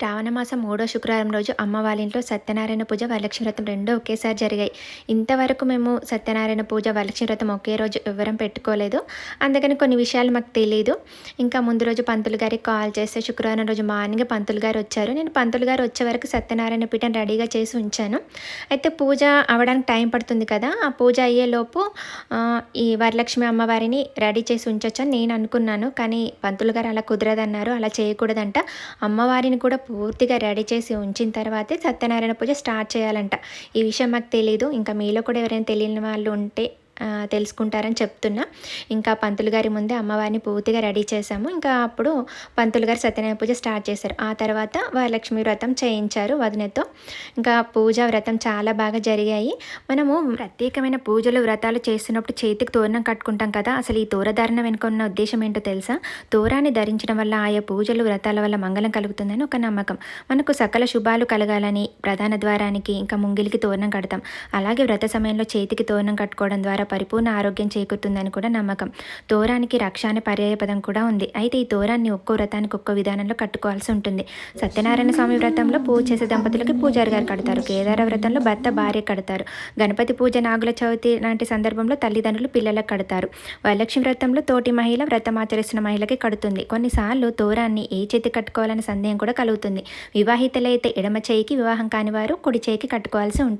శ్రావణ మాసం మూడో శుక్రవారం రోజు అమ్మ వాళ్ళ ఇంట్లో సత్యనారాయణ పూజ వరలక్ష్మి వ్రతం రెండో ఒకేసారి జరిగాయి. ఇంతవరకు మేము సత్యనారాయణ పూజ వరలక్ష్మి వ్రతం ఒకే రోజు వివరం పెట్టుకోలేదు. అందుకని కొన్ని విషయాలు మాకు తెలియదు ఇంకా ముందు రోజు పంతులు గారికి కాల్ చేస్తే శుక్రవారం రోజు మార్నింగ్ పంతులు గారు వచ్చారు. నేను పంతులు గారు వచ్చే వరకు సత్యనారాయణ పీఠం రెడీగా చేసి ఉంచాను. అయితే పూజ అవడానికి టైం పడుతుంది కదా ఆ పూజ అయ్యేలోపు ఈ వరలక్ష్మి అమ్మవారిని రెడీ చేసి ఉంచొచ్చని నేను అనుకున్నాను. కానీ పంతులు గారు అలా కుదరదన్నారు అలా చేయకూడదంట. అమ్మవారిని కూడా పూర్తిగా రెడీ చేసి ఉంచిన తర్వాతే సత్యనారాయణ పూజ స్టార్ట్ చేయాలంట. ఈ విషయం మాకు తెలియదు ఇంకా మీలో కూడా ఎవరైనా తెలియని వాళ్ళు ఉంటే తెలుసుకుంటారని చెప్తున్నా. ఇంకా పంతులు గారి ముందే అమ్మవారిని పూర్తిగా రెడీ చేశాము. ఇంకా అప్పుడు పంతులు గారు సత్యనారాయణ పూజ స్టార్ట్ చేశారు. ఆ తర్వాత వరలక్ష్మి వ్రతం చేయించారు వదినతో. ఇంకా పూజ వ్రతం చాలా బాగా జరిగాయి. మనము ప్రత్యేకమైన పూజలు వ్రతాలు చేస్తున్నప్పుడు చేతికి తోరణం కట్టుకుంటాం కదా అసలు ఈ తోరధారణ వెనుక ఉన్న ఉద్దేశం ఏంటో తెలుసా? తోరాన్ని ధరించడం వల్ల ఆయా పూజలు వ్రతాల వల్ల మంగళం కలుగుతుందని ఒక నమ్మకం. మనకు సకల శుభాలు కలగాలని ప్రధాన ద్వారానికి ఇంకా ముంగిలికి తోరణం కడతాం. అలాగే వ్రత సమయంలో చేతికి తోరణం కట్టుకోవడం ద్వారా పరిపూర్ణ ఆరోగ్యం చేకూరుతుందని కూడా నమ్మకం. తోరానికి రక్ష అనే పర్యాయపదం కూడా ఉంది. అయితే ఈ తోరాన్ని ఒక్కో వ్రతానికి ఒక్కో విధానంలో కట్టుకోవాల్సి ఉంటుంది. సత్యనారాయణ స్వామి వ్రతంలో పూజ చేసే దంపతులకి పూజారి గారు కడతారు. కేదార వ్రతంలో భర్త భార్య కడతారు. గణపతి పూజ నాగుల చవితి లాంటి సందర్భంలో తల్లిదండ్రులు పిల్లలకు కడతారు. వరలక్ష్మి వ్రతంలో తోటి మహిళ వ్రతం ఆచరిస్తున్న మహిళకి కడుతుంది. కొన్నిసార్లు తోరాన్ని ఏ చేతి కట్టుకోవాలనే సందేహం కూడా కలుగుతుంది. వివాహితలైతే ఎడమ చేయికి వివాహం కాని వారు కుడి చేయికి కట్టుకోవాల్సి ఉంటుంది.